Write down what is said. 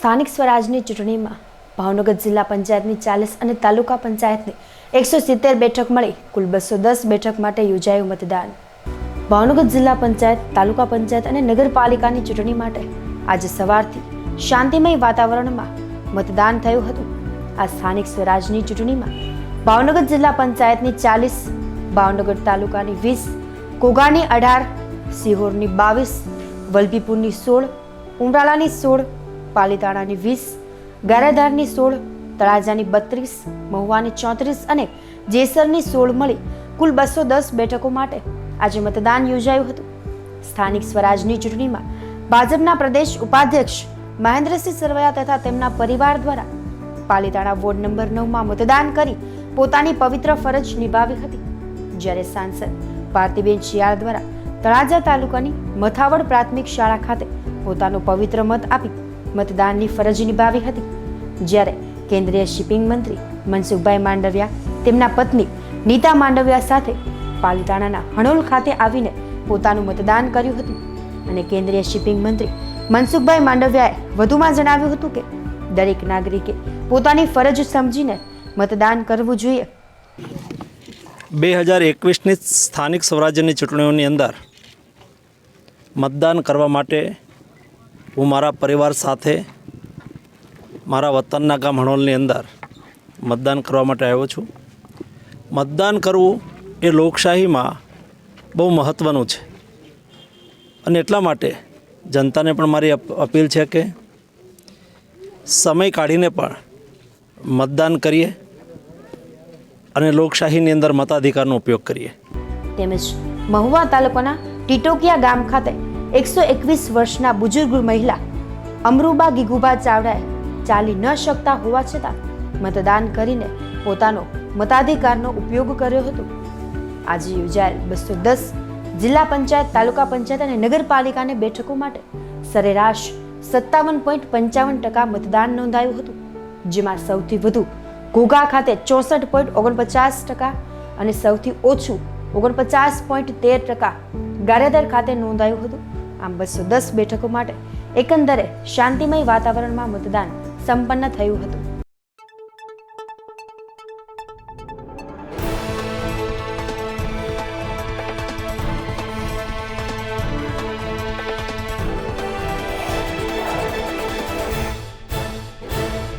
સ્થાનિક સ્વરાજની ચૂંટણીમાં ભાવનગર જિલ્લા પંચાયતની ચાલીસ અને તાલુકા પંચાયતની એકસો સિત્તેર બેઠક મળી, કુલ બસો દસ બેઠક માટે યોજાયું મતદાન. ભાવનગર જિલ્લા પંચાયત, તાલુકા પંચાયત અને નગરપાલિકાની ચૂંટણી માટે આજે સવારથી શાંતિમય વાતાવરણમાં મતદાન થયું હતું. આ સ્થાનિક સ્વરાજની ચૂંટણીમાં ભાવનગર જિલ્લા પંચાયતની ચાલીસ, ભાવનગર તાલુકાની વીસ, કોગાની અઢાર, સિહોરની બાવીસ, વલભીપુરની સોળ ઉમરાળાની સોળ પાલીતાણાની વીસ, ગારાધારની સોળ, તળાજાની બત્રીસ, મહુવાની ચોત્રીસ અને જેસરની સોળ મળી કુલ બસો દસ બેઠકો માટે આજે મતદાન યોજાયું હતું. સ્થાનિક સ્વરાજની ચૂંટણીમાં ભાજપના પ્રદેશ ઉપાધ્યક્ષ મહેન્દ્રસિંહ સરવૈયા તથા તેમના પરિવાર દ્વારા પાલીતાણા વોર્ડ નંબર નવમાં મતદાન કરી પોતાની પવિત્ર ફરજ નિભાવી હતી. જ્યારે સાંસદ ભારતીબેન શિયાળ દ્વારા તળાજા તાલુકાની મથાવડ પ્રાથમિક શાળા ખાતે પોતાનો પવિત્ર મત આપી મતદાનની ફરજ નિભાવી હતી. જ્યારે કેન્દ્રીય શિપિંગ મંત્રી મનસુખભાઈ માંડવિયા તેમના પત્ની નીતા માંડવિયા સાથે પાલિતાણાના હણોલ ખાતે આવીને પોતાનું મતદાન કર્યું હતું. અને કેન્દ્રીય શિપિંગ મંત્રી મનસુખભાઈ માંડવિયાએ વધુમાં જણાવ્યું હતું કે, દરેક નાગરિકે પોતાની ફરજ સમજીને મતદાન કરવું જોઈએ. બે હજાર એકવીસની સ્થાનિક સ્વરાજ્યની ચૂંટણીઓની અંદર મતદાન કરવા માટે હું મારા પરિવાર સાથે મારા વતનના ગામ હણોલની અંદર મતદાન કરવા માટે આવ્યો છું. મતદાન કરવું એ લોકશાહીમાં બહુ મહત્ત્વનું છે. અને એટલા માટે જનતાને પણ મારી અપ- અપીલ છે કે સમય કાઢીને પણ મતદાન કરીએ અને લોકશાહીની અંદર મતાધિકારનો ઉપયોગ કરીએ. તેમજ મહુવા તાલુકાના ટીટોકિયા ગામ ખાતે એકસો એકવીસ વર્ષના બુજુર્ગ મહિલા અમરુબા ગીગુબા ચાવડાએ ચાલી ન શકતા હોવા છતાં મતદાન કરીને પોતાનો મતાધિકારનો ઉપયોગ કર્યો હતો. આજે યોજાયેલ બસો દસ જિલ્લા પંચાયત, તાલુકા પંચાયત અને નગરપાલિકાની બેઠકો માટે સરેરાશ સત્તાવન પોઈન્ટ પંચાવન ટકા મતદાન નોંધાયું હતું, જેમાં સૌથી વધુ ઘોઘા ખાતે ચોસઠ પોઈન્ટ ઓગણપચાસ ટકા અને સૌથી ઓછું ઓગણપચાસ પોઈન્ટ તેર ટકા ગારેદર ખાતે નોંધાયું હતું. આમ બસો દસ બેઠકો માટે એકંદરે શાંતિમય વાતાવરણમાં મતદાન સંપન્ન થયું હતું.